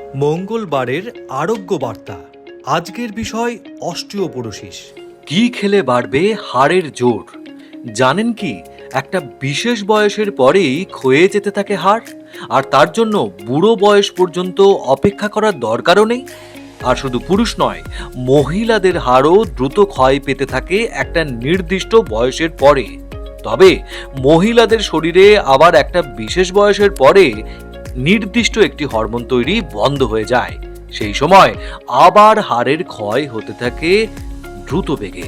মঙ্গলবারের আরোগ্য বার্তা আজকের বিষয় অস্টিওপোরোসিস কি খেলে বাড়বে হাড়ের জোর? জানেন কি, একটা বিশেষ বয়সের পরেই ক্ষয়ে যেতে থাকে হাড়, আর তার জন্য বুড়ো বয়স পর্যন্ত অপেক্ষা করার দরকারও নেই। আর শুধু পুরুষ নয়, মহিলাদের হাড়ও দ্রুত ক্ষয় পেতে থাকে একটা নির্দিষ্ট বয়সের পরে। তবে মহিলাদের শরীরে আবার একটা বিশেষ বয়সের পরে নির্দিষ্ট একটি হরমোন তৈরি বন্ধ হয়ে যায়। সেই সময় আবার হাড়ের ক্ষয় হতে থাকে দ্রুত বেগে।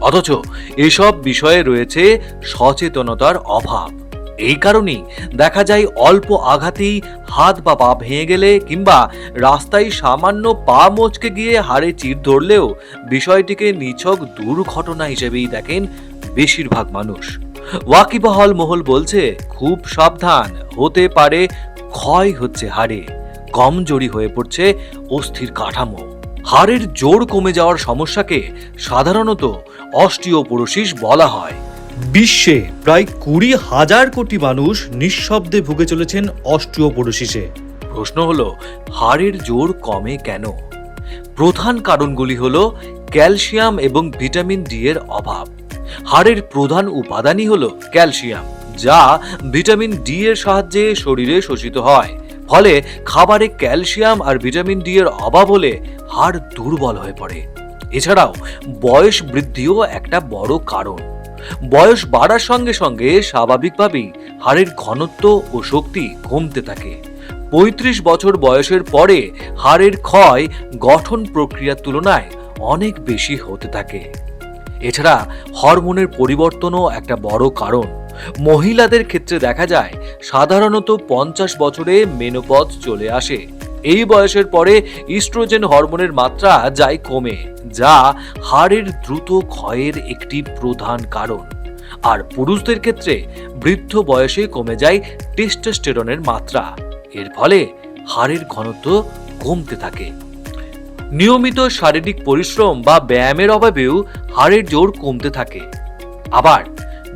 অথচ এসব বিষয়ে রয়েছে সচেতনতার অভাব। এই কারণেই দেখা যায় অল্প আঘাতেই হাত বা পা ভেঙে গেলে কিংবা রাস্তায় সামান্য পা মচকে গিয়ে হাড়ে চির ধরলেও বিষয়টিকে নিছক দুর্ঘটনা হিসেবেই দেখেন বেশিরভাগ মানুষ। ওয়াকিবহল মহল বলছে, খুব সাবধান, হতে পারে ক্ষয় হচ্ছে হাড়ে, কমজোরি হয়ে পড়ছে অস্থির কাঠামো। হাড়ের জোর কমে যাওয়ার সমস্যাকে সাধারণত অস্টিওপোরোসিস বলা হয়। বিশ্বে প্রায় কুড়ি হাজার কোটি মানুষ নিঃশব্দে ভুগে চলেছেন অস্টিওপোরোসিসে। প্রশ্ন হলো, হাড়ের জোর কমে কেন? প্রধান কারণগুলি হল ক্যালসিয়াম এবং ভিটামিন ডি এর অভাব। হাড়ের প্রধান উপাদানই হল ক্যালসিয়াম। যা ভিটামিন ডি এর সাহায্যে শরীরে শোষিত হয়। ফলে খাবারে ক্যালসিয়াম আর ভিটামিন ডি এর অভাব হলে হাড় দুর্বল হয়ে পড়ে। এছাড়াও বয়স বৃদ্ধিও একটা বড় কারণ। বয়স বাড়ার সঙ্গে সঙ্গে স্বাভাবিকভাবেই হাড়ের ঘনত্ব ও শক্তি কমতে থাকে। পঁয়ত্রিশ বছর বয়সের পরে হাড়ের ক্ষয় গঠন প্রক্রিয়ার তুলনায় অনেক বেশি হতে থাকে। এছাড়া হরমোনের পরিবর্তনও একটা বড় কারণ। মহিলাদের ক্ষেত্রে দেখা যায়, সাধারণত পঞ্চাশ বছরে মেনোপজ চলে আসে। এই বয়সের পরে ইস্ট্রোজেন হরমোনের মাত্রা যায় কমে, যা হাড়ের দ্রুত ক্ষয়ের একটি প্রধান কারণ। আর পুরুষদের ক্ষেত্রে বৃদ্ধ বয়সে কমে যায় টেস্টোস্টেরনের মাত্রা। এর ফলে হাড়ের ঘনত্ব কমতে থাকে। নিয়মিত শারীরিক পরিশ্রম বা ব্যায়ামের অভাবেও হাড়ের জোর কমতে থাকে। আবার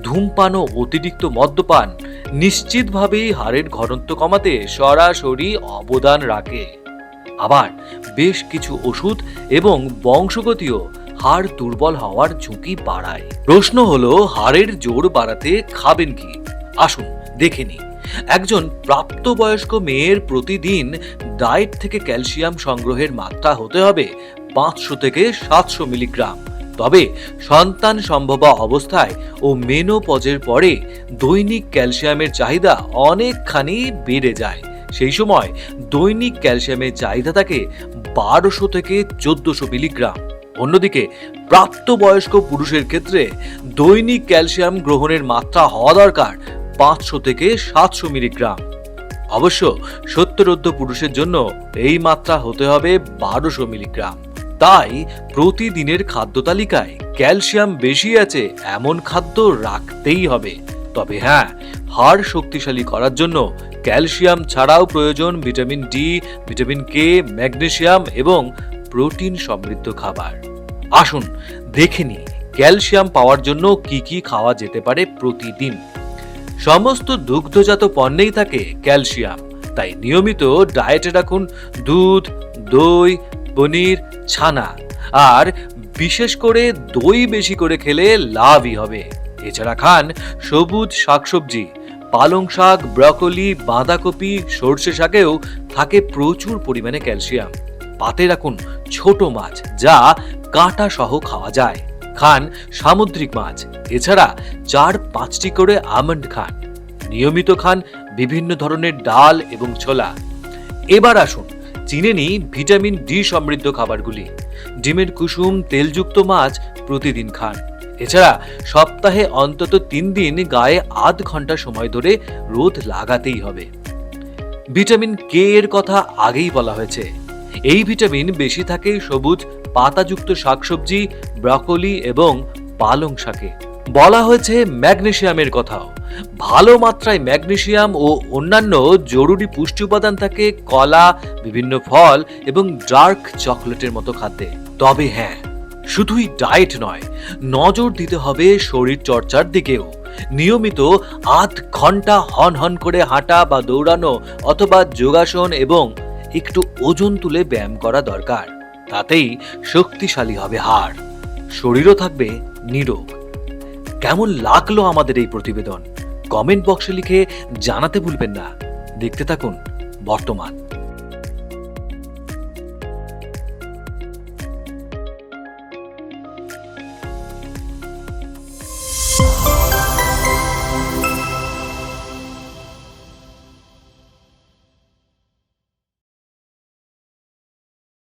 ধূমপান ও অতিরিক্ত মদ্যপান নিশ্চিতভাবেই হাড়ের ঘনত্ব কমাতে সরাসরি অবদান রাখে। আবার বেশ কিছু ওষুধ এবং বংশগতীয় হাড় দুর্বল হওয়ার ঝুঁকি বাড়ায়। প্রশ্ন হলো, হাড়ের জোর বাড়াতে খাবেন কি? আসুন দেখে নিই। একজন প্রাপ্তবয়স্ক মেয়ের প্রতিদিন ডায়েট থেকে ক্যালসিয়াম সংগ্রহের মাত্রা হতে হবে পাঁচশো থেকে সাতশো মিলিগ্রাম। তবে সন্তান সম্ভব অবস্থায় ও মেনোপজের পরে দৈনিক ক্যালসিয়ামের চাহিদা অনেকখানি বেড়ে যায়। সেই সময় দৈনিক ক্যালসিয়ামের চাহিদা থাকে বারোশো থেকে চোদ্দশো মিলিগ্রাম। অন্যদিকে প্রাপ্তবয়স্ক পুরুষের ক্ষেত্রে দৈনিক ক্যালসিয়াম গ্রহণের মাত্রা হওয়া দরকার পাঁচশো থেকে সাতশো মিলিগ্রাম। অবশ্য সত্তরোদ্ধ পুরুষের জন্য এই মাত্রা হতে হবে বারোশো মিলিগ্রাম। তাই প্রতিদিনের খাদ্য তালিকায় ক্যালসিয়াম বেশি আছে, এমন খাদ্য রাখতেই হবে। তবে হ্যাঁ হাড় শক্তিশালী করার জন্য ক্যালসিয়াম ছাড়াও প্রয়োজন vitamin D, vitamin K magnesium এবং প্রোটিন সমৃদ্ধ খাবার। আসুন দেখে নিই, ক্যালসিয়াম পাওয়ার জন্য কি কি খাওয়া যেতে পারে প্রতিদিন। সমস্ত দুগ্ধজাত পণ্যেই থাকে ক্যালসিয়াম। তাই নিয়মিত ডায়েটে রাখুন দুধ, দই পনির ছানা। আর বিশেষ করে দই বেশি করে খেলে লাভই হবে। এছাড়া খান সবুজ শাকসবজি, পালং শাক, ব্রকলি, বাঁধাকপি, সর্ষে শাকেও থাকে প্রচুর পরিমাণে ক্যালসিয়াম। পাতে রাখুন ছোট মাছ যা কাঁটা সহ খাওয়া যায়। খান সামুদ্রিক মাছ, এছাড়া চার পাঁচটি করে আমন্ড খান। নিয়মিত খান বিভিন্ন ধরনের ডাল এবং ছোলা। এবার আসুন চিনে নিই ভিটামিন ডি সমৃদ্ধ খাবারগুলি। ডিমের কুসুম, তেলযুক্ত মাছ প্রতিদিন খান। এছাড়া সপ্তাহে অন্তত তিন দিন গায়ে আধ ঘণ্টা সময় ধরে রোদ লাগাতেই হবে। ভিটামিন কে এর কথা আগেই বলা হয়েছে। এই ভিটামিন বেশি থাকে সবুজ, পাতাযুক্ত শাকসবজি, ব্রকলি এবং পালং শাকে। বলা হয়েছে ম্যাগনেশিয়ামের কথাও। ভালো মাত্রায় ম্যাগনেশিয়াম ও অন্যান্য জরুরি পুষ্টি উপাদান থাকে কলা, বিভিন্ন ফল এবং ডার্ক চকলেটের মতো খাদ্যে। তবে হ্যাঁ শুধুই ডায়েট নয়, নজর দিতে হবে শরীর চর্চার দিকেও। নিয়মিত আধ ঘণ্টা হন হন করে হাঁটা বা দৌড়ানো অথবা যোগাসন এবং একটু ওজন তুলে ব্যায়াম করা দরকার, তাতেই শক্তিশালী হবে হাড়। শরীরও থাকবে নিরোগ। কেমন লাগল আমাদের এই প্রতিবেদন? কমেন্ট বক্সে লিখে জানাতে ভুলবেন না। দেখতে থাকুন বর্তমান।